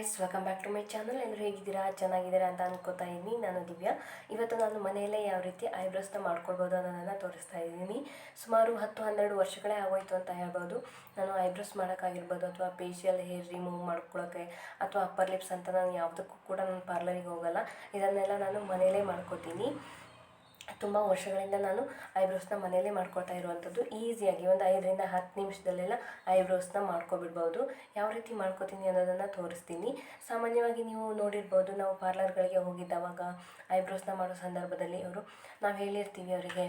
Guys welcome back to my channel ಎಲ್ಲರೂ ಹೇಗಿದ್ದೀರಾ? ಚೆನ್ನಾಗಿದ್ದೀರಾ ಅಂತ ಅನ್ಕೋತಾ ಇದ್ದೀನಿ. ನಾನು ದಿವ್ಯಾ. ಇವತ್ತು ನಾನು ಮನೆಯಲ್ಲೇ ಯಾವ ರೀತಿ ಐಬ್ರೋಸ್ನ ಮಾಡ್ಕೊಳ್ಬೋದು ಅನ್ನೋದನ್ನು ತೋರಿಸ್ತಾ ಇದ್ದೀನಿ. ಸುಮಾರು ಹತ್ತು, ಹನ್ನೆರಡು ವರ್ಷಗಳೇ ಆಗೋಯ್ತು ಅಂತ ಹೇಳ್ಬೋದು. ನಾನು ಐಬ್ರೋಸ್ ಮಾಡೋಕ್ಕಾಗಿರ್ಬೋದು ಅಥವಾ ಫೇಶಿಯಲ್ ಹೇರ್ ರಿಮೂವ್ ಮಾಡ್ಕೊಳ್ಳೋಕ್ಕೆ ಅಥವಾ ಅಪ್ಪರ್ ಲಿಪ್ಸ್ ಅಂತ ನಾನು ಯಾವುದಕ್ಕೂ ಕೂಡ ನಾನು ಪಾರ್ಲರಿಗೆ ಹೋಗಲ್ಲ. ಇದನ್ನೆಲ್ಲ ನಾನು ಮನೆಯಲ್ಲೇ ಮಾಡ್ಕೋತೀನಿ. ತುಂಬ ವರ್ಷಗಳಿಂದ ನಾನು ಐಬ್ರೋಸ್ನ ಮನೆಯಲ್ಲೇ ಮಾಡ್ಕೊಳ್ತಾ ಇರುವಂಥದ್ದು. ಈಸಿಯಾಗಿ ಒಂದು ಐದರಿಂದ ಹತ್ತು ನಿಮಿಷದಲ್ಲೆಲ್ಲ ಐಬ್ರೋಸ್ನ ಮಾಡ್ಕೊಬಿಡ್ಬೋದು. ಯಾವ ರೀತಿ ಮಾಡ್ಕೋತೀನಿ ಅನ್ನೋದನ್ನು ತೋರಿಸ್ತೀನಿ. ಸಾಮಾನ್ಯವಾಗಿ ನೀವು ನೋಡಿರ್ಬೋದು, ನಾವು ಪಾರ್ಲರ್ಗಳಿಗೆ ಹೋಗಿದ್ದಾವಾಗ ಐಬ್ರೋಸ್ನ ಮಾಡೋ ಸಂದರ್ಭದಲ್ಲಿ ಅವರು, ನಾವು ಹೇಳಿರ್ತೀವಿ ಅವರಿಗೆ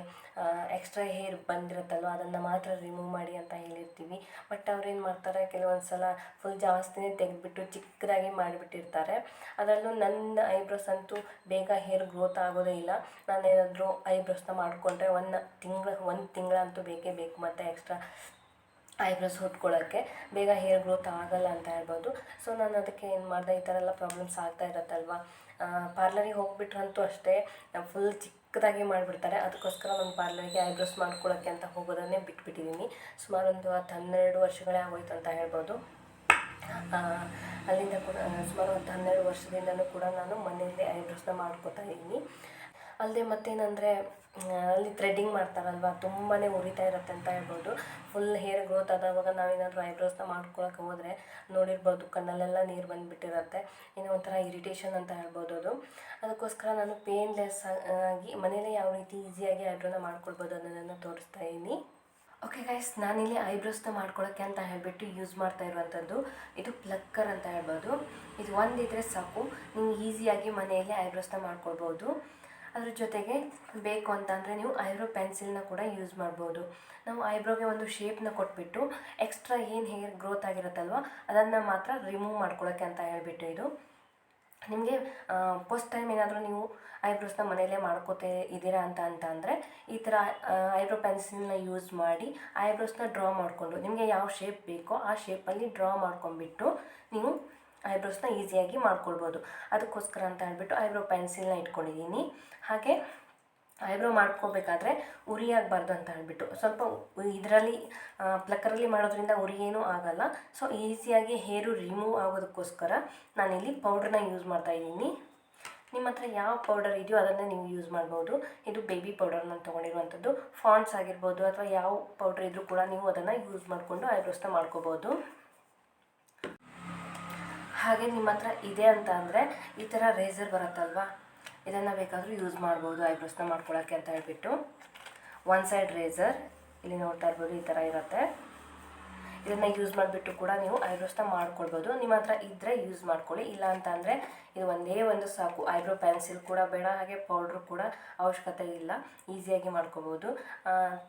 ಎಕ್ಸ್ಟ್ರಾ ಹೇರ್ ಬಂದಿರುತ್ತಲ್ವ, ಅದನ್ನು ಮಾತ್ರ ರಿಮೂವ್ ಮಾಡಿ ಅಂತ ಹೇಳಿರ್ತೀವಿ. ಬಟ್ ಅವ್ರೇನು ಮಾಡ್ತಾರೆ ಕೆಲವೊಂದು ಸಲ ಫುಲ್ ಜಾಸ್ತಿನೇ ತೆಗೆದುಬಿಟ್ಟು ಚಿಕ್ಕದಾಗಿ ಮಾಡಿಬಿಟ್ಟಿರ್ತಾರೆ. ಅದರಲ್ಲೂ ನನ್ನ ಐಬ್ರೋಸ್ ಅಂತೂ ಬೇಗ ಹೇರ್ ಗ್ರೋತ್ ಆಗೋದೇ ಇಲ್ಲ. ನಾನೇನಾದರೂ ಐಬ್ರೋಸ್ನ ಮಾಡಿಕೊಂಡ್ರೆ ಒಂದು ತಿಂಗಳು, ಒಂದು ತಿಂಗಳಂತೂ ಬೇಕೇ ಬೇಕು ಮತ್ತು ಎಕ್ಸ್ಟ್ರಾ ಐಬ್ರೋಸ್ ಹುಟ್ಕೊಳ್ಳೋಕ್ಕೆ ಬೇಗ ಹೇರ್ ಗ್ರೋತ್ ಆಗಲ್ಲ ಅಂತ ಹೇಳ್ಬೋದು. ಸೊ ನಾನು ಅದಕ್ಕೆ ಏನು ಮಾಡಿದೆ, ಈ ಥರ ಎಲ್ಲ ಪ್ರಾಬ್ಲಮ್ಸ್ ಆಗ್ತಾ ಇರುತ್ತಲ್ವ? ಪಾರ್ಲರಿಗೆ ಹೋಗ್ಬಿಟ್ರಂತೂ ಅಷ್ಟೇ ಫುಲ್ ಚಿಕ್ಕದಾಗಿ ಮಾಡಿಬಿಡ್ತಾರೆ. ಅದಕ್ಕೋಸ್ಕರ ನಾನು ಪಾರ್ಲರಿಗೆ ಐಬ್ರೋಸ್ ಮಾಡ್ಕೊಳ್ಳೋಕ್ಕೆ ಅಂತ ಹೋಗೋದನ್ನೇ ಬಿಟ್ಬಿಟ್ಟಿದ್ದೀನಿ ಸುಮಾರು ಒಂದು ಹತ್ತು ಹನ್ನೆರಡು ವರ್ಷಗಳೇ ಆಗೋಯ್ತು ಅಂತ ಹೇಳ್ಬೋದು. ಅಲ್ಲಿಂದ ಕೂಡ, ಸುಮಾರು ಒಂದು ಹನ್ನೆರಡು ವರ್ಷದಿಂದಲೂ ಕೂಡ ನಾನು ಮನೆಯಲ್ಲೇ ಐಬ್ರೋಸ್ನ ಮಾಡ್ಕೋತಾ ಇದ್ದೀನಿ. ಅಲ್ಲದೆ ಮತ್ತೇನಂದರೆ ಅಲ್ಲಿ ಥ್ರೆಡ್ಡಿಂಗ್ ಮಾಡ್ತಾರಲ್ವ ತುಂಬಾ ಉರಿತಾ ಇರುತ್ತೆ ಅಂತ ಹೇಳ್ಬೋದು. ಫುಲ್ ಹೇರ್ ಗ್ರೋತ್ ಆದವಾಗ ನಾವೇನಾದರೂ ಐಬ್ರೋಸ್ನ ಮಾಡ್ಕೊಳಕ್ಕೆ ಹೋದರೆ ನೋಡಿರ್ಬೋದು, ಕಣ್ಣಲ್ಲೆಲ್ಲ ನೀರು ಬಂದುಬಿಟ್ಟಿರುತ್ತೆ. ಏನೋ ಒಂಥರ ಇರಿಟೇಷನ್ ಅಂತ ಹೇಳ್ಬೋದು ಅದು. ಅದಕ್ಕೋಸ್ಕರ ನಾನು ಪೇನ್ಲೆಸ್ ಆಗಿ, ಮನೇಲೇ ಯಾವ ರೀತಿ ಈಸಿಯಾಗಿ ಐಬ್ರೋನ ಮಾಡ್ಕೊಳ್ಬೋದು ಅನ್ನೋದನ್ನು ತೋರಿಸ್ತಾ ಇದ್ದೀನಿ ಓಕೆ ಗೈಸ್ ನಾನಿಲ್ಲಿ ಐಬ್ರೋಸ್ನ ಮಾಡ್ಕೊಳ್ಳೋಕ್ಕೆ ಅಂತ ಹೇಳಿಬಿಟ್ಟು ಯೂಸ್ ಮಾಡ್ತಾ ಇರುವಂಥದ್ದು, ಇದು ಪ್ಲಕ್ಕರ್ ಅಂತ ಹೇಳ್ಬೋದು. ಇದು ಒಂದಿದ್ರೆ ಸಾಕು, ನೀವು ಈಸಿಯಾಗಿ ಮನೆಯಲ್ಲೇ ಐಬ್ರೋಸ್ನ ಮಾಡ್ಕೊಳ್ಬೋದು. ಅದ್ರ ಜೊತೆಗೆ ಬೇಕು ಅಂತಂದರೆ ನೀವು ಐಬ್ರೋ ಪೆನ್ಸಿಲ್ನ ಕೂಡ ಯೂಸ್ ಮಾಡ್ಬೋದು. ನಾವು ಐಬ್ರೋಗೆ ಒಂದು ಶೇಪ್ನ ಕೊಟ್ಬಿಟ್ಟು ಎಕ್ಸ್ಟ್ರಾ ಏನು ಹೇರ್ ಗ್ರೋತ್ ಆಗಿರುತ್ತಲ್ವ, ಅದನ್ನು ಮಾತ್ರ ರಿಮೂವ್ ಮಾಡ್ಕೊಳ್ಳೋಕ್ಕೆ ಅಂತ ಹೇಳಿಬಿಟ್ಟು ಇದು. ನಿಮಗೆ ಫಸ್ಟ್ ಟೈಮ್ ಏನಾದರೂ ನೀವು ಐಬ್ರೋಸ್ನ ಮನೆಯಲ್ಲೇ ಮಾಡ್ಕೋತೇ ಇದ್ದೀರಾ ಅಂತ ಅಂತ ಅಂದರೆ ಈ ಥರ ಐಬ್ರೋ ಪೆನ್ಸಿಲ್ನ ಯೂಸ್ ಮಾಡಿ ಐಬ್ರೋಸ್ನ ಡ್ರಾ ಮಾಡಿಕೊಂಡು, ನಿಮಗೆ ಯಾವ ಶೇಪ್ ಬೇಕೋ ಆ ಶೇಪಲ್ಲಿ ಡ್ರಾ ಮಾಡ್ಕೊಂಡ್ಬಿಟ್ಟು ನೀವು ಐಬ್ರೋಸ್ನ ಈಸಿಯಾಗಿ ಮಾಡ್ಕೊಳ್ಬೋದು. ಅದಕ್ಕೋಸ್ಕರ ಅಂತ ಹೇಳ್ಬಿಟ್ಟು ಐಬ್ರೋ ಪೆನ್ಸಿಲ್ನ ಇಟ್ಕೊಂಡಿದ್ದೀನಿ. ಹಾಗೆ ಐಬ್ರೋ ಮಾಡ್ಕೋಬೇಕಾದ್ರೆ ಉರಿ ಆಗಬಾರ್ದು ಅಂತ ಹೇಳ್ಬಿಟ್ಟು. ಸ್ವಲ್ಪ ಇದರಲ್ಲಿ ಪ್ಲಕ್ಕರಲ್ಲಿ ಮಾಡೋದ್ರಿಂದ ಉರಿ ಏನೂ ಆಗಲ್ಲ. ಸೊ, ಈಸಿಯಾಗಿ ಹೇರು ರಿಮೂವ್ ಆಗೋದಕ್ಕೋಸ್ಕರ ನಾನಿಲ್ಲಿ ಪೌಡ್ರನ್ನ ಯೂಸ್ ಮಾಡ್ತಾ ಇದ್ದೀನಿ. ನಿಮ್ಮ ಹತ್ರ ಯಾವ ಪೌಡರ್ ಇದೆಯೋ ಅದನ್ನೇ ನೀವು ಯೂಸ್ ಮಾಡ್ಬೋದು. ಇದು ಬೇಬಿ ಪೌಡರ್ ನಾನು ತೊಗೊಂಡಿರುವಂಥದ್ದು. ಫಾಂಟ್ಸ್ ಆಗಿರ್ಬೋದು ಅಥವಾ ಯಾವ ಪೌಡರ್ ಇದ್ರೂ ಕೂಡ ನೀವು ಅದನ್ನು ಯೂಸ್ ಮಾಡಿಕೊಂಡು ಐಬ್ರೋಸ್ನ ಮಾಡ್ಕೋಬೋದು. ಹಾಗೆ ನಿಮ್ಮ ಹತ್ರ ಇದೆ ಅಂತ ಅಂದರೆ ಈ ಥರ ರೇಸರ್ ಬರುತ್ತಲ್ವಾ? ಇದನ್ನು ಬೇಕಾದರೂ ಯೂಸ್ ಮಾಡ್ಬೋದು ಐಬ್ರೋಸ್ನ ಮಾಡ್ಕೊಳ್ಳೋಕ್ಕೆ ಅಂತ ಹೇಳ್ಬಿಟ್ಟು. ಒನ್ ಸೈಡ್ ರೇಸರ್ ಇಲ್ಲಿ ನೋಡ್ತಾ ಇರ್ಬೋದು ಈ ಥರ ಇರುತ್ತೆ. ಇದನ್ನು ಯೂಸ್ ಮಾಡಿಬಿಟ್ಟು ಕೂಡ ನೀವು ಐಬ್ರೋಸ್ನ ಮಾಡ್ಕೊಳ್ಬೋದು. ನಿಮ್ಮ ಹತ್ರ ಇದ್ದರೆ ಯೂಸ್ ಮಾಡ್ಕೊಳ್ಳಿ. ಇಲ್ಲ ಅಂತ ಅಂದರೆ ಇದು ಒಂದೇ ಒಂದು ಸಾಕು. ಐಬ್ರೋ ಪೆನ್ಸಿಲ್ ಕೂಡ ಬೇಡ, ಹಾಗೆ ಪೌಡ್ರ್ ಕೂಡ ಅವಶ್ಯಕತೆ ಇಲ್ಲ. ಈಸಿಯಾಗಿ ಮಾಡ್ಕೋಬೋದು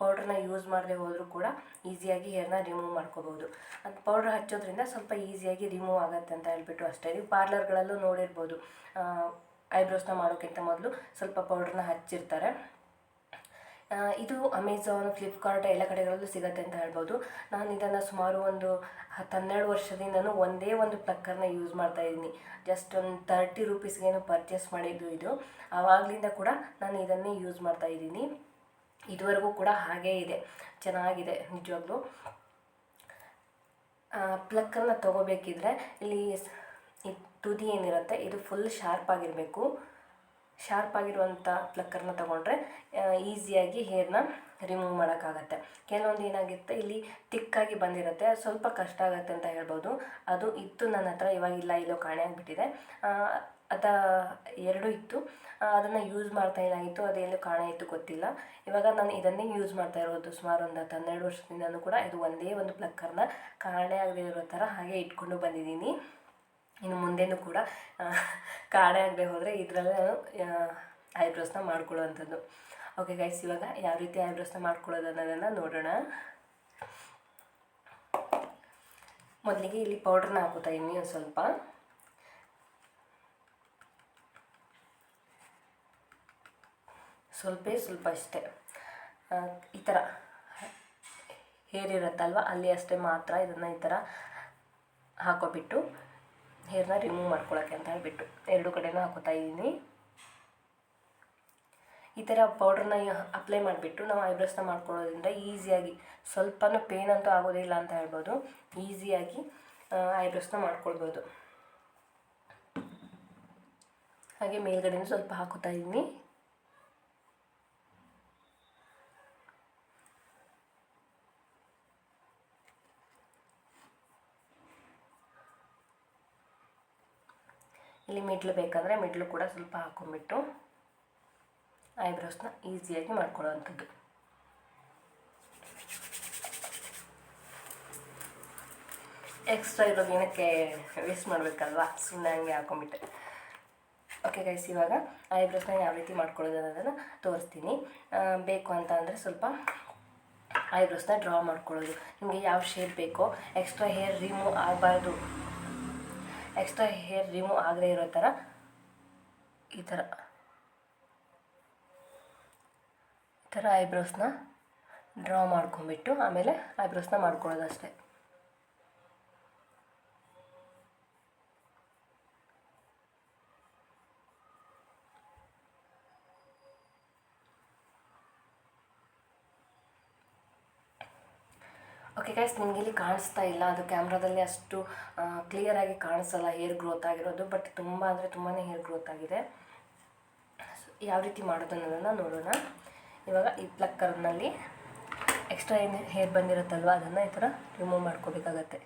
ಪೌಡ್ರನ್ನ ಯೂಸ್ ಮಾಡದೆ ಹೋದರೂ ಕೂಡ ಈಸಿಯಾಗಿ ಹೇರ್ನ ರಿಮೂವ್ ಮಾಡ್ಕೋಬೋದು ಅದು ಪೌಡ್ರ್ ಹಚ್ಚೋದ್ರಿಂದ ಸ್ವಲ್ಪ ಈಸಿಯಾಗಿ ರಿಮೂವ್ ಆಗುತ್ತೆ ಅಂತ ಹೇಳ್ಬಿಟ್ಟು ಅಷ್ಟೇ. ನೀವು ಪಾರ್ಲರ್ಗಳಲ್ಲೂ ನೋಡಿರ್ಬೋದು. ಐಬ್ರೋಸ್ನ ಮಾಡೋಕ್ಕಿಂತ ಮೊದಲು ಸ್ವಲ್ಪ ಪೌಡ್ರನ್ನ ಹಚ್ಚಿರ್ತಾರೆ. ಇದು ಅಮೆಝಾನ್ ಫ್ಲಿಪ್ಕಾರ್ಟ್ ಎಲ್ಲ ಕಡೆಗಳಲ್ಲೂ ಸಿಗುತ್ತೆ ಅಂತ ಹೇಳ್ಬೋದು. ನಾನು ಇದನ್ನು ಸುಮಾರು ಒಂದು ಹತ್ತು ಹನ್ನೆರಡು ಒಂದೇ ಒಂದು ಪ್ಲಕ್ಕರ್ನ ಯೂಸ್ ಮಾಡ್ತಾ ಇದ್ದೀನಿ. ಜಸ್ಟ್ ಒಂದು ತರ್ಟಿ ರುಪೀಸ್ಗೇನು ಪರ್ಚೇಸ್ ಮಾಡಿದ್ದು ಇದು. ಆವಾಗಲಿಂದ ಕೂಡ ನಾನು ಇದನ್ನೇ ಯೂಸ್ ಮಾಡ್ತಾ ಇದ್ದೀನಿ. ಇದುವರೆಗೂ ಕೂಡ ಹಾಗೇ ಇದೆ. ಚೆನ್ನಾಗಿದೆ, ನಿಜವಾಗ್ಲೂ. ಪ್ಲಕ್ಕರ್ನ ತೊಗೋಬೇಕಿದ್ರೆ ಇಲ್ಲಿ ತುದಿ ಏನಿರುತ್ತೆ, ಇದು ಫುಲ್ ಶಾರ್ಪ್ ಆಗಿರಬೇಕು. ಶಾರ್ಪ್ ಆಗಿರುವಂಥ ಪ್ಲಕ್ಕರ್ನ ತೊಗೊಂಡ್ರೆ ಈಸಿಯಾಗಿ ಹೇರ್ನ ರಿಮೂವ್ ಮಾಡೋಕ್ಕಾಗತ್ತೆ. ಕೆಲವೊಂದು ಏನಾಗಿರುತ್ತೆ, ಇಲ್ಲಿ ತಿಕ್ಕಾಗಿ ಬಂದಿರುತ್ತೆ, ಅದು ಸ್ವಲ್ಪ ಕಷ್ಟ ಆಗುತ್ತೆ ಅಂತ ಹೇಳ್ಬೋದು. ಅದು ಇತ್ತು ನನ್ನ ಹತ್ರ, ಇವಾಗ ಇಲ್ಲ, ಇಲ್ಲೋ ಕಾಣೆ ಆಗಿಬಿಟ್ಟಿದೆ. ಅದ ಎರಡು ಇತ್ತು. ಅದನ್ನು ಯೂಸ್ ಮಾಡ್ತಾ ಏನಾಗಿತ್ತು, ಅದು ಎಲ್ಲೂ ಕಾಣೆ ಇತ್ತು ಗೊತ್ತಿಲ್ಲ. ಇವಾಗ ನಾನು ಇದನ್ನೇ ಯೂಸ್ ಮಾಡ್ತಾ ಇರೋದು. ಸುಮಾರು ಒಂದು ಹತ್ತು ಹನ್ನೆರಡು ವರ್ಷದಿಂದಲೂ ಕೂಡ ಇದು ಒಂದೇ ಒಂದು ಪ್ಲಕ್ಕರ್ನ ಕಾಣೆ ಆಗದೆ ಇರೋ ಥರ ಹಾಗೆ ಇಟ್ಕೊಂಡು ಬಂದಿದ್ದೀನಿ. ಇನ್ನು ಮುಂದೆನೂ ಕೂಡ ಕಾಡೆ ಆಗದೆ ಹೋದರೆ ಇದರಲ್ಲೇ ನಾನು ಐಬ್ರೋಸ್ನ ಮಾಡ್ಕೊಳ್ಳೋವಂಥದ್ದು. ಓಕೆ ಗೈಸ್ ಇವಾಗ ಯಾವ ರೀತಿ ಐಬ್ರೋಸ್ನ ಮಾಡ್ಕೊಳ್ಳೋದು ಅನ್ನೋದನ್ನು ನೋಡೋಣ. ಮೊದಲಿಗೆ ಇಲ್ಲಿ ಪೌಡ್ರನ್ನ ಹಾಕೋತಾ ಇದ್ದೀನಿ ಒಂದು ಸ್ವಲ್ಪ. ಸ್ವಲ್ಪ ಸ್ವಲ್ಪ ಅಷ್ಟೇ. ಈ ಥರ ಹೇರ್ ಇರುತ್ತಲ್ವ ಅಲ್ಲಿ ಅಷ್ಟೇ ಮಾತ್ರ ಇದನ್ನು ಈ ಥರ ಹಾಕೋಬಿಟ್ಟು ಹೇರ್ನ ರಿಮೂವ್ ಮಾಡ್ಕೊಳ್ಳೋಕ್ಕೆ ಅಂತ ಹೇಳ್ಬಿಟ್ಟು ಎರಡು ಕಡೆನ ಹಾಕೋತಾ ಇದ್ದೀನಿ. ಈ ಥರ ಪೌಡ್ರನ್ನ ಅಪ್ಲೈ ಮಾಡಿಬಿಟ್ಟು ನಾವು ಐಬ್ರೋಸ್ನ ಮಾಡ್ಕೊಳ್ಳೋದ್ರಿಂದ ಈಸಿಯಾಗಿ ಸ್ವಲ್ಪನೂ ಪೇನ್ ಅಂತೂ ಆಗೋದಿಲ್ಲ ಅಂತ ಹೇಳ್ಬೋದು. ಈಸಿಯಾಗಿ ಐಬ್ರೋಸ್ನ ಮಾಡ್ಕೊಳ್ಬೋದು. ಹಾಗೆ ಮೇಲ್ಗಡೆನೂ ಸ್ವಲ್ಪ ಹಾಕೋತಾ ಇದ್ದೀನಿ. ಇಲ್ಲಿ ಮಿಡ್ಲು ಬೇಕಂದರೆ ಮಿಡ್ಲು ಕೂಡ ಸ್ವಲ್ಪ ಹಾಕೊಂಡ್ಬಿಟ್ಟು ಐಬ್ರೋಸ್ನ ಈಸಿಯಾಗಿ ಮಾಡ್ಕೊಳ್ಳೋವಂಥದ್ದು. ಎಕ್ಸ್ಟ್ರಾ ಇರೋದು ಏನಕ್ಕೆ ವೇಸ್ಟ್ ಮಾಡಬೇಕಲ್ವಾ? ಸುಮ್ಮನೆ ಹಂಗೆ ಹಾಕೊಂಡ್ಬಿಟ್ಟೆ. ಓಕೆ ಗೈಸ್ ಇವಾಗ ಐಬ್ರೋಸ್ನ ಯಾವ ರೀತಿ ಮಾಡ್ಕೊಳ್ಳೋದು ಅನ್ನೋದನ್ನು ತೋರಿಸ್ತೀನಿ ಬೇಕು ಅಂತ ಅಂದರೆ ಸ್ವಲ್ಪ ಐಬ್ರೋಸ್ನ ಡ್ರಾ ಮಾಡ್ಕೊಳ್ಳೋದು. ನಿಮಗೆ ಯಾವ ಶೇಪ್ ಬೇಕೋ ಎಕ್ಸ್ಟ್ರಾ ಹೇರ್ ರಿಮೂವ್ ಆಗಬಾರ್ದು. ಎಕ್ಸ್ಟ್ರಾ ಹೇರ್ ರಿಮೂವ್ ಆಗದೆ ಇರೋ ಥರ ಈ ಥರ. ಈ ಥರ ಐಬ್ರೋಸ್ನ ಡ್ರಾ ಮಾಡ್ಕೊಂಬಿಟ್ಟು ಆಮೇಲೆ ಐಬ್ರೋಸ್ನ ಮಾಡ್ಕೊಳ್ಳೋದು ಅಷ್ಟೇ ಓಕೆ ಗೈಸ್ ನಿಮಗೆ ಇಲ್ಲಿ ಕಾಣಿಸ್ತಾ ಇಲ್ಲ. ಅದು ಕ್ಯಾಮ್ರಾದಲ್ಲಿ ಅಷ್ಟು ಕ್ಲಿಯರಾಗಿ ಕಾಣಿಸಲ್ಲ ಹೇರ್ ಗ್ರೋತ್ ಆಗಿರೋದು ಬಟ್ ತುಂಬ ಅಂದರೆ ತುಂಬಾ ಹೇರ್ ಗ್ರೋತ್ ಆಗಿದೆ. ಯಾವ ರೀತಿ ಮಾಡೋದು ಅನ್ನೋದನ್ನು ನೋಡೋಣ. ಇವಾಗ ಈ ಪ್ಲಕ್ಕರ್ನಲ್ಲಿ ಎಕ್ಸ್ಟ್ರಾ ಏನು ಹೇರ್ ಬಂದಿರುತ್ತಲ್ವ, ಅದನ್ನು ಈ ಥರ ರಿಮೂವ್ ಮಾಡ್ಕೋಬೇಕಾಗತ್ತೆ.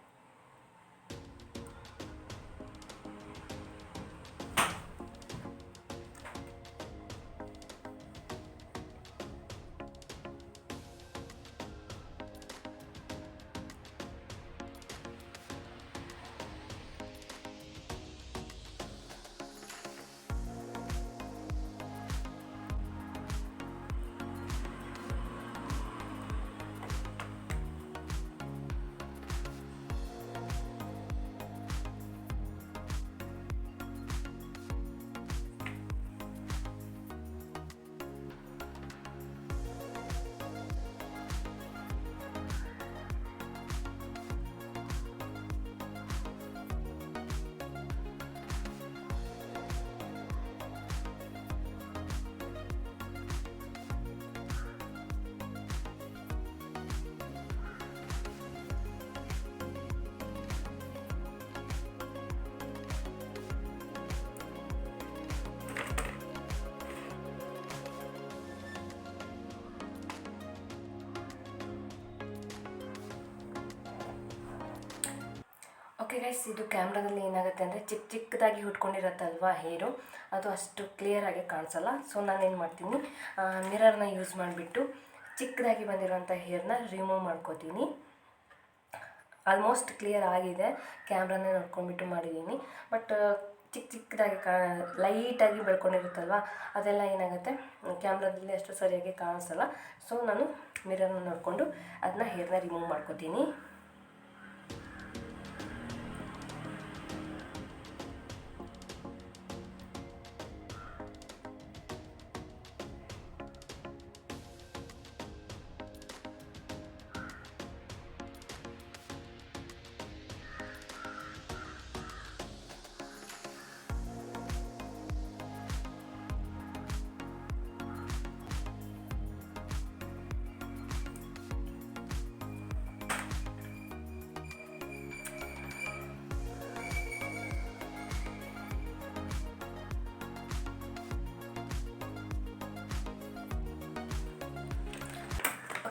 ಗೈಸ್ ಇದು ಕ್ಯಾಮ್ರಾದಲ್ಲಿ ಏನಾಗುತ್ತೆ ಅಂದರೆ ಚಿಕ್ಕ ಚಿಕ್ಕದಾಗಿ ಹುಟ್ಕೊಂಡಿರತ್ತಲ್ವಾ ಹೇರು ಅದು ಅಷ್ಟು ಕ್ಲಿಯರಾಗಿ ಕಾಣಿಸಲ್ಲ. ಸೊ ನಾನೇನು ಮಾಡ್ತೀನಿ ಮಿರರ್ನ ಯೂಸ್ ಮಾಡಿಬಿಟ್ಟು ಚಿಕ್ಕದಾಗಿ ಬಂದಿರೋಂಥ ಹೇರ್ನ ರಿಮೂವ್ ಮಾಡ್ಕೋತೀನಿ. ಆಲ್ಮೋಸ್ಟ್ ಕ್ಲಿಯರ್ ಆಗಿದೆ. ಕ್ಯಾಮ್ರಾನೇ ನೋಡ್ಕೊಂಡ್ಬಿಟ್ಟು ಮಾಡಿದ್ದೀನಿ ಬಟ್ ಚಿಕ್ಕ ಚಿಕ್ಕದಾಗಿ ಕಾ ಲೈಟಾಗಿ ಬೆಳ್ಕೊಂಡಿರುತ್ತಲ್ವ, ಅದೆಲ್ಲ ಏನಾಗುತ್ತೆ ಕ್ಯಾಮ್ರಾದಲ್ಲಿ ಅಷ್ಟು ಸರಿಯಾಗಿ ಕಾಣಿಸಲ್ಲ. ಸೊ ನಾನು ಮಿರರ್ನ ನೋಡಿಕೊಂಡು ಅದನ್ನ ಹೇರ್ನ ರಿಮೂವ್ ಮಾಡ್ಕೋತೀನಿ.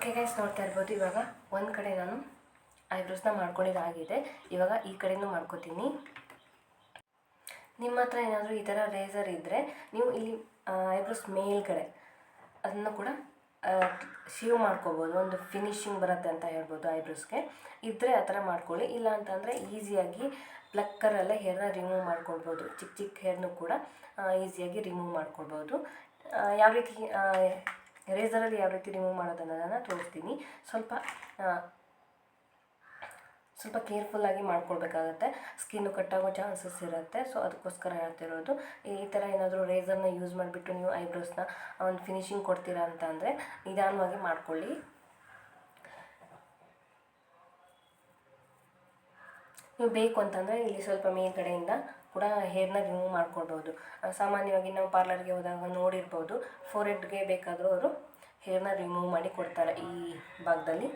ಓಕೆ ಗೈಸ್ ನೋಡ್ತಾ ಇರ್ಬೋದು. ಇವಾಗ ಒಂದು ಕಡೆ ನಾನು ಐಬ್ರೋಸ್ನ ಮಾಡ್ಕೊಂಡಿದ್ದಾಗಿದೆ. ಇವಾಗ ಈ ಕಡೆನೂ ಮಾಡ್ಕೋತೀನಿ. ನಿಮ್ಮ ಹತ್ರ ಏನಾದರೂ ಈ ಥರ ರೇಸರ್ ಇದ್ದರೆ ನೀವು ಇಲ್ಲಿ ಐಬ್ರೋಸ್ ಮೇಲ್ಗಡೆ ಅದನ್ನು ಕೂಡ ಶೇವ್ ಮಾಡ್ಕೋಬೋದು. ಒಂದು ಫಿನಿಶಿಂಗ್ ಬರುತ್ತೆ ಅಂತ ಹೇಳ್ಬೋದು ಐಬ್ರೋಸ್ಗೆ. ಇದ್ದರೆ ಆ ಥರ ಮಾಡ್ಕೊಳ್ಳಿ. ಇಲ್ಲ ಅಂತಂದರೆ ಈಸಿಯಾಗಿ ಪ್ಲಕ್ಕರಲ್ಲೇ ಹೇರ್ನ ರಿಮೂವ್ ಮಾಡ್ಕೊಳ್ಬೋದು. ಚಿಕ್ಕ ಚಿಕ್ಕ ಹೇರ್ನೂ ಕೂಡ ಈಸಿಯಾಗಿ ರಿಮೂವ್ ಮಾಡ್ಕೊಳ್ಬೋದು. ಯಾವ ರೀತಿ ರೇಸರಲ್ಲಿ ಯಾವ ರೀತಿ ರಿಮೂವ್ ಮಾಡೋದನ್ನು ನಾನು ತೋರಿಸ್ತೀನಿ. ಸ್ವಲ್ಪ ಸ್ವಲ್ಪ ಕೇರ್ಫುಲ್ಲಾಗಿ ಮಾಡ್ಕೊಳ್ಬೇಕಾಗತ್ತೆ ಸ್ಕಿನ್ನು ಕಟ್ಟಾಗೋ ಚಾನ್ಸಸ್ ಇರುತ್ತೆ. ಸೊ ಅದಕ್ಕೋಸ್ಕರ ಹೇಳ್ತಿರೋದು, ಈ ಥರ ಏನಾದರೂ ರೇಸರ್ನ ಯೂಸ್ ಮಾಡಿಬಿಟ್ಟು ನೀವು ಐಬ್ರೋಸ್ನ ಒಂದು ಫಿನಿಶಿಂಗ್ ಕೊಡ್ತೀರಾ ಅಂತ ಅಂದರೆ ನಿಧಾನವಾಗಿ ಮಾಡ್ಕೊಳ್ಳಿ. ನೀವು ಬೇಕು ಅಂತಂದರೆ ಇಲ್ಲಿ ಸ್ವಲ್ಪ ಮೇಲ್ಗಡೆಯಿಂದ ಕೂಡ ಹೇರ್ನ ರಿಮೂವ್ ಮಾಡ್ಕೊಳ್ಬೋದು. ಸಾಮಾನ್ಯವಾಗಿ ನಾವು ಪಾರ್ಲರ್ಗೆ ಹೋದಾಗ ನೋಡಿರ್ಬೋದು ಫೋರೆಡ್ಗೆ ಬೇಕಾದರೂ ಅವರು ಹೇರ್ನ ರಿಮೂವ್ ಮಾಡಿ ಕೊಡ್ತಾರೆ. ಈ ಭಾಗದಲ್ಲಿ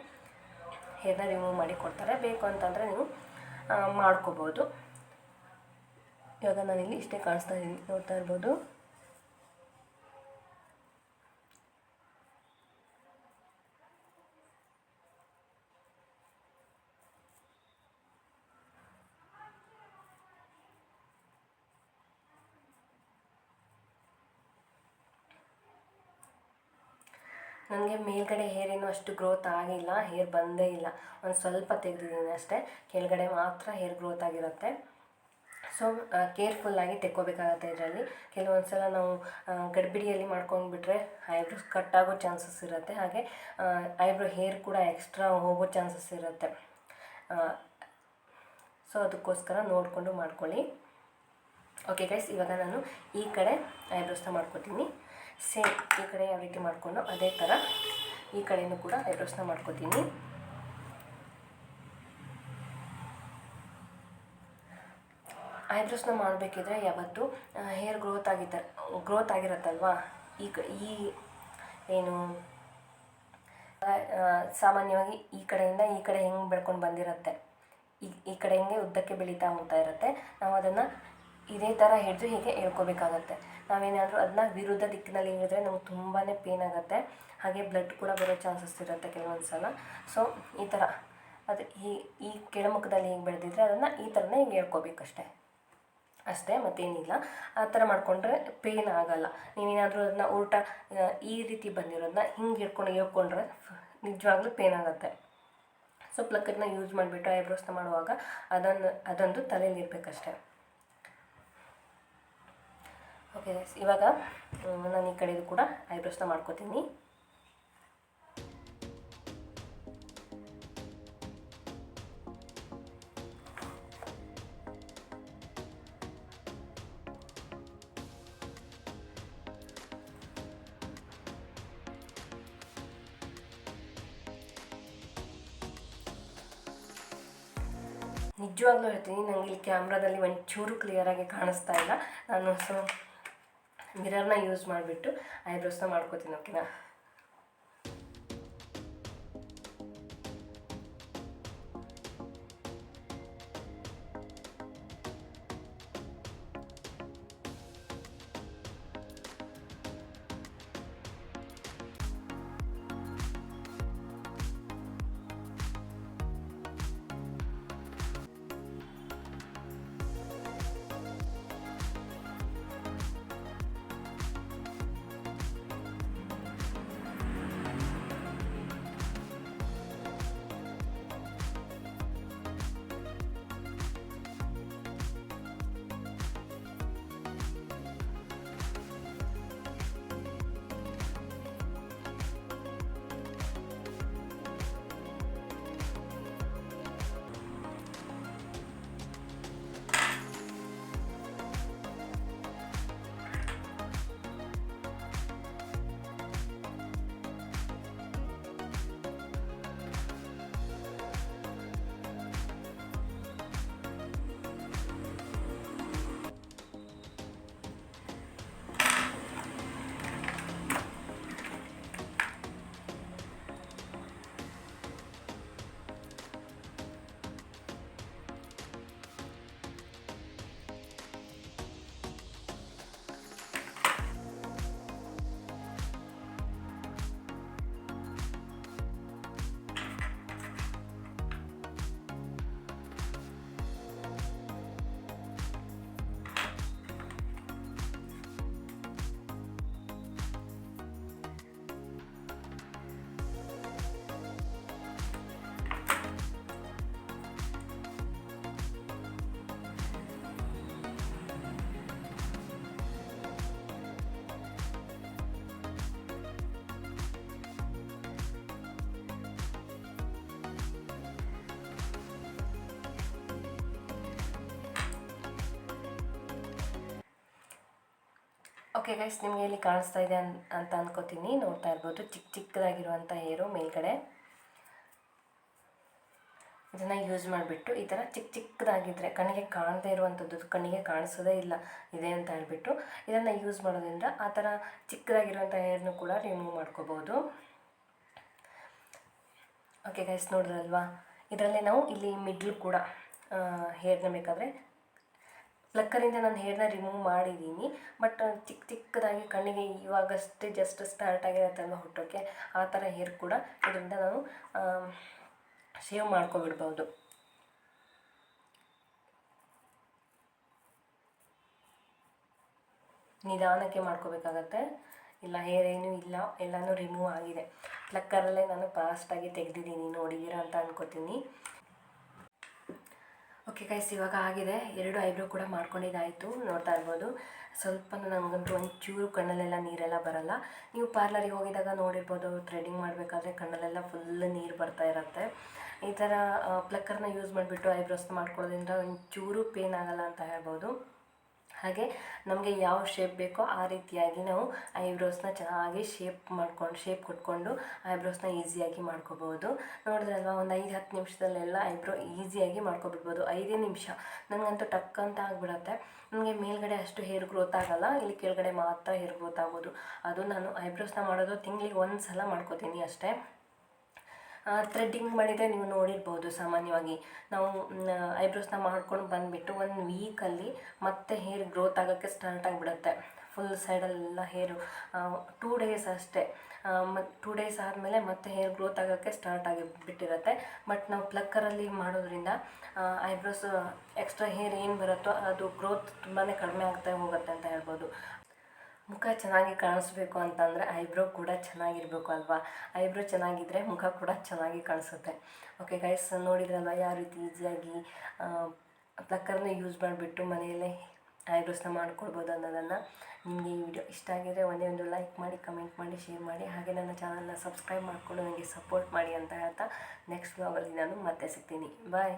ಹೇರ್ನ ರಿಮೂವ್ ಮಾಡಿ ಕೊಡ್ತಾರೆ. ಬೇಕು ಅಂತಂದರೆ ನೀವು ಮಾಡ್ಕೋಬೋದು. ಇವಾಗ ನಾನಿಲ್ಲಿ ಇಷ್ಟೇ ಕಾಣಿಸ್ತಾ ಇದ್ದೀನಿ, ನೋಡ್ತಾ ಇರ್ಬೋದು. ನನಗೆ ಮೇಲ್ಗಡೆ ಹೇರ್ ಅಷ್ಟು ಗ್ರೋತ್ ಆಗಿಲ್ಲ, ಹೇರ್ ಬಂದೇ ಇಲ್ಲ. ಒಂದು ಸ್ವಲ್ಪ ತೆಗೆದಿದ್ದೀನಿ ಅಷ್ಟೇ. ಕೆಳಗಡೆ ಮಾತ್ರ ಹೇರ್ ಗ್ರೋತ್ ಆಗಿರುತ್ತೆ. ಸೊ ಕೇರ್ಫುಲ್ಲಾಗಿ ತೆಕ್ಕೋಬೇಕಾಗತ್ತೆ ಇದರಲ್ಲಿ. ಕೆಲವೊಂದು ಸಲ ನಾವು ಗಡ್ಬಿಡಿಯಲ್ಲಿ ಗಡಿಬಿಡಿಯಲ್ಲಿ ಮಾಡ್ಕೊಂಡ್ಬಿಟ್ರೆ ಐಬ್ರೋಸ್ ಕಟ್ ಆಗೋ ಚಾನ್ಸಸ್ ಇರುತ್ತೆ. ಹಾಗೆ ಐಬ್ರೋ ಹೇರ್ ಕೂಡ ಎಕ್ಸ್ಟ್ರಾ ಹೋಗೋ ಚಾನ್ಸಸ್ ಇರುತ್ತೆ. ಸೊ ಅದಕ್ಕೋಸ್ಕರ ನೋಡಿಕೊಂಡು ಮಾಡ್ಕೊಳ್ಳಿ. ಓಕೆ ಗೈಸ್ ಇವಾಗ ನಾನು ಈ ಕಡೆ ಐಬ್ರೋಸ್ನ ಮಾಡ್ಕೊತೀನಿ. ಸೇಮ್ ಈ ಕಡೆ ಯಾವ ರೀತಿ ಮಾಡಿಕೊಂಡು ಅದೇ ಥರ ಈ ಕಡೆಯೂ ಕೂಡ ಐಬ್ರೋಸ್ನ ಮಾಡ್ಕೊತೀನಿ. ಐಬ್ರೋಸ್ನ ಮಾಡಬೇಕಿದ್ರೆ ಯಾವತ್ತು ಹೇರ್ ಗ್ರೋತ್ ಆಗಿದ್ದ ಗ್ರೋತ್ ಆಗಿರತ್ತಲ್ವಾ? ಈ ಈ ಏನು ಸಾಮಾನ್ಯವಾಗಿ ಈ ಕಡೆಯಿಂದ ಈ ಕಡೆ ಹೆಂಗೆ ಬೆಳ್ಕೊಂಡು ಬಂದಿರತ್ತೆ? ಈ ಈ ಕಡೆ ಹೆಂಗೆ ಉದ್ದಕ್ಕೆ ಬೆಳೀತಾ ಹೋಗ್ತಾ ಇರುತ್ತೆ? ನಾವು ಅದನ್ನು ಇದೇ ಥರ ಹಿಡಿದು ಹೀಗೆ ಎಳ್ಕೊಬೇಕಾಗತ್ತೆ ನಾವೇನಾದರೂ ಅದನ್ನ ವಿರುದ್ಧ ದಿಕ್ಕಿನಲ್ಲಿ ಹೇಳಿದ್ರೆ ನಮ್ಗೆ ತುಂಬಾ ಪೇನ್ ಆಗುತ್ತೆ. ಹಾಗೆ ಬ್ಲಡ್ ಕೂಡ ಬರೋ ಚಾನ್ಸಸ್ ಇರುತ್ತೆ ಕೆಲವೊಂದು ಸಲ. ಸೊ ಈ ಥರ. ಅದು ಈ ಈ ಕೆಳಮುಖದಲ್ಲಿ ಹಿಂಗೆ ಬೆಳೆದಿದ್ರೆ ಅದನ್ನು ಈ ಥರನೇ ಹಿಂಗೆ ಎಳ್ಕೊಬೇಕಷ್ಟೆ ಅಷ್ಟೇ, ಮತ್ತೇನಿಲ್ಲ. ಆ ಥರ ಮಾಡಿಕೊಂಡ್ರೆ ಪೇನ್ ಆಗಲ್ಲ. ನೀವೇನಾದರೂ ಅದನ್ನ ಉಲ್ಟ ಈ ರೀತಿ ಬಂದಿರೋದನ್ನ ಹಿಂಗೆ ಹಿಡ್ಕೊಂಡು ಹೇಳ್ಕೊಂಡ್ರೆ ನಿಜವಾಗ್ಲೂ ಪೇನ್ ಆಗುತ್ತೆ. ಸೊ ಪ್ಲಕ್ಕನ್ನ ಯೂಸ್ ಮಾಡಿಬಿಟ್ಟು ಐಬ್ರೋಸ್ನ ಮಾಡುವಾಗ ಅದನ್ನು, ಅದೊಂದು ತಲೆಯಲ್ಲಿ ಇರಬೇಕಷ್ಟೆ. ಓಕೆ ಇವಾಗ ನಾನು ಈ ಕಡೆದು ಕೂಡ ಐಬ್ರೋಸ್ನ ಮಾಡ್ಕೋತೀನಿ. ನಿಜವಾಗ್ಲೂ ಹೇಳ್ತೀನಿ ನನಗೆ ಇಲ್ಲಿ ಕ್ಯಾಮ್ರಾದಲ್ಲಿ ಒಂಚೂರು ಕ್ಲಿಯರಾಗಿ ಕಾಣಿಸ್ತಾ ಇಲ್ಲ. ನಾನು ಸೊ ಮಿರರ್ನ ಯೂಸ್ ಮಾಡಿಬಿಟ್ಟು ಐಬ್ರೋಸ್ನ ಮಾಡ್ಕೋತೀನಿ ಓಕೆನಾ ಓಕೆ ಗೈಸ್ ನಿಮಗೆ ಇಲ್ಲಿ ಕಾಣಿಸ್ತಾ ಇದೆ ಅಂತ ಅಂದ್ಕೋತೀನಿ ನೋಡ್ತಾ ಇರ್ಬೋದು ಚಿಕ್ಕ ಚಿಕ್ಕದಾಗಿರುವಂಥ ಏರು ಮೇಲ್ಗಡೆ. ಇದನ್ನು ಯೂಸ್ ಮಾಡಿಬಿಟ್ಟು ಈ ಥರ ಚಿಕ್ಕ ಚಿಕ್ಕದಾಗಿದ್ದರೆ ಕಣ್ಣಿಗೆ ಕಾಣದೇ ಇರುವಂಥದ್ದು ಕಣ್ಣಿಗೆ ಕಾಣಿಸೋದೇ ಇಲ್ಲ, ಇದೆ ಅಂತ ಹೇಳ್ಬಿಟ್ಟು ಇದನ್ನು ಯೂಸ್ ಮಾಡೋದ್ರಿಂದ ಆ ಥರ ಚಿಕ್ಕದಾಗಿರುವಂಥ ಹೇರ್ನು ಕೂಡ ರಿಮೂವ್ ಮಾಡ್ಕೋಬೋದು. ಓಕೆ ಗೈಸ್ ನೋಡಿದ್ರಲ್ವಾ? ಇದರಲ್ಲೇ ನಾವು ಇಲ್ಲಿ ಮಿಡ್ಲ್ ಕೂಡ ಹೇರ್ನ ಬೇಕಾದರೆ ಪ್ಲಕ್ಕರಿಂದ ನಾನು ಹೇರ್ನ ರಿಮೂವ್ ಮಾಡಿದ್ದೀನಿ. ಬಟ್ ಚಿಕ್ಕ ಚಿಕ್ಕದಾಗಿ ಕಣ್ಣಿಗೆ ಇವಾಗಷ್ಟೇ ಜಸ್ಟ್ ಸ್ಟಾರ್ಟ್ ಆಗಿರುತ್ತಲ್ವ ಹುಟ್ಟೋಕ್ಕೆ ಆ ಥರ ಹೇರ್ ಕೂಡ ಇದರಿಂದ ನಾನು ಶೇವ್ ಮಾಡ್ಕೊಬಿಡ್ಬೋದು. ನಿಧಾನಕ್ಕೆ ಮಾಡ್ಕೋಬೇಕಾಗತ್ತೆ. ಇಲ್ಲ, ಹೇರ್ ಏನೂ ಇಲ್ಲ, ಎಲ್ಲನೂ ರಿಮೂವ್ ಆಗಿದೆ. ಪ್ಲಕ್ಕರಲ್ಲೇ ನಾನು ಫಾಸ್ಟಾಗಿ ತೆಗೆದಿದ್ದೀನಿ, ನೋಡಿದ್ದೀರಾ ಅಂತ ಅನ್ಕೋತೀನಿ. ಓಕೆ ಗೈಸ್ ಇವಾಗ ಆಗಿದೆ. ಎರಡು ಐಬ್ರೋ ಕೂಡ ಮಾಡ್ಕೊಂಡಿದ್ದಾಯಿತು. ನೋಡ್ತಾ ಇರ್ಬೋದು. ಸ್ವಲ್ಪ ನಮಗಂತೂ ಒಂಚೂರು ಕಣ್ಣಲ್ಲೆಲ್ಲ ನೀರೆಲ್ಲ ಬರಲ್ಲ. ನೀವು ಪಾರ್ಲರಿಗೆ ಹೋಗಿದಾಗ ನೋಡಿರ್ಬೋದು ಥ್ರೆಡಿಂಗ್ ಮಾಡಬೇಕಾದ್ರೆ ಕಣ್ಣಲ್ಲೆಲ್ಲ ಫುಲ್ ನೀರು ಬರ್ತಾ ಇರುತ್ತೆ. ಈ ಥರ ಪ್ಲಕ್ಕರ್ನ ಯೂಸ್ ಮಾಡಿಬಿಟ್ಟು ಐಬ್ರೋಸ್ನ ಮಾಡ್ಕೊಳ್ಳೋದ್ರಿಂದ ಒಂಚೂರು ಪೇನ್ ಆಗಲ್ಲ ಅಂತ ಹೇಳ್ಬೋದು. ಹಾಗೆ ನಮಗೆ ಯಾವ ಶೇಪ್ ಬೇಕೋ ಆ ರೀತಿಯಾಗಿ ನಾವು ಐಬ್ರೋಸ್ನ ಚೆನ್ನಾಗಿ ಶೇಪ್ ಮಾಡ್ಕೊಂಡು ಶೇಪ್ ಕೊಟ್ಕೊಂಡು ಐಬ್ರೋಸ್ನ ಈಸಿಯಾಗಿ ಮಾಡ್ಕೋಬೋದು. ನೋಡಿದ್ರಲ್ವ, ಒಂದು ಐದು, ಹತ್ತು ನಿಮಿಷದಲ್ಲೆಲ್ಲ ಐಬ್ರೋ ಈಸಿಯಾಗಿ ಮಾಡ್ಕೊಬಿಡ್ಬೋದು. ಐದೇ ನಿಮಿಷ. ನನಗಂತೂ ಟಕ್ ಅಂತ ಆಗಿಬಿಡತ್ತೆ. ನನಗೆ ಮೇಲ್ಗಡೆ ಅಷ್ಟು ಹೇರ್ ಗ್ರೋತ್ ಆಗಲ್ಲ, ಇಲ್ಲಿ ಕೆಳಗಡೆ ಮಾತ್ರ ಹೇರ್ ಗ್ರೋತ್ ಆಗೋದು. ಅದು ನಾನು ಐಬ್ರೋಸ್ನ ಮಾಡೋದು ತಿಂಗಳಿಗೆ ಒಂದು ಸಲ ಮಾಡ್ಕೋತೀನಿ ಅಷ್ಟೇ. ಥ್ರೆಡ್ಡಿಂಗ್ ಮಾಡಿದರೆ ನೀವು ನೋಡಿರ್ಬೋದು. ಸಾಮಾನ್ಯವಾಗಿ ನಾವು ಐಬ್ರೋಸ್ನ ಮಾಡ್ಕೊಂಡು ಬಂದುಬಿಟ್ಟು ಒಂದು ವೀಕಲ್ಲಿ ಮತ್ತೆ ಹೇರ್ ಗ್ರೋತ್ ಆಗೋಕ್ಕೆ ಸ್ಟಾರ್ಟ್ ಆಗಿಬಿಡುತ್ತೆ. ಫುಲ್ ಸೈಡಲ್ಲೆಲ್ಲ ಹೇರು ಟೂ ಡೇಸ್ ಅಷ್ಟೇ. ಮತ್ತು ಟೂ ಡೇಸ್ ಆದಮೇಲೆ ಮತ್ತೆ ಹೇರ್ ಗ್ರೋತ್ ಆಗೋಕ್ಕೆ ಸ್ಟಾರ್ಟ್ ಆಗಿ ಬಿಟ್ಟಿರುತ್ತೆ ಬಟ್ ನಾವು ಪ್ಲಕ್ಕರಲ್ಲಿ ಮಾಡೋದ್ರಿಂದ ಐಬ್ರೋಸ್ ಎಕ್ಸ್ಟ್ರಾ ಹೇರ್ ಏನು ಬರುತ್ತೋ ಅದು ಗ್ರೋತ್ ತುಂಬಾ ಕಡಿಮೆ ಆಗ್ತಾ ಹೋಗುತ್ತೆ ಅಂತ ಹೇಳ್ಬೋದು. ಮುಖ ಚೆನ್ನಾಗಿ ಕಾಣಿಸ್ಬೇಕು ಅಂತಂದರೆ ಐಬ್ರೋ ಕೂಡ ಚೆನ್ನಾಗಿರಬೇಕು ಅಲ್ವಾ? ಐಬ್ರೋ ಚೆನ್ನಾಗಿದ್ದರೆ ಮುಖ ಕೂಡ ಚೆನ್ನಾಗಿ ಕಾಣಿಸುತ್ತೆ. ಓಕೆ ಗೈಸ್ ನೋಡಿದ್ರಲ್ವ? ಯಾವ ರೀತಿ ಈಸಿಯಾಗಿ ಪ್ಲಕ್ಕರ್ನ ಯೂಸ್ ಮಾಡಿಬಿಟ್ಟು ಮನೆಯಲ್ಲೇ ಐಬ್ರೋಸ್ನ ಮಾಡ್ಕೊಳ್ಬೋದು ಅನ್ನೋದನ್ನು ನಿಮಗೆ ಈ ವಿಡಿಯೋ ಇಷ್ಟ ಆಗಿದರೆ ಒಂದೇ ಒಂದು ಲೈಕ್ ಮಾಡಿ ಕಮೆಂಟ್ ಮಾಡಿ ಶೇರ್ ಮಾಡಿ. ಹಾಗೆ ನನ್ನ ಚಾನಲ್ನ ಸಬ್ಸ್ಕ್ರೈಬ್ ಮಾಡಿಕೊಂಡು ನನಗೆ ಸಪೋರ್ಟ್ ಮಾಡಿ ಅಂತ ಹೇಳ್ತಾ ನೆಕ್ಸ್ಟ್ ವ್ಲಾಗಲ್ಲಿ ನಾನು ಮತ್ತೆ ಸಿಗ್ತೀನಿ. ಬಾಯ್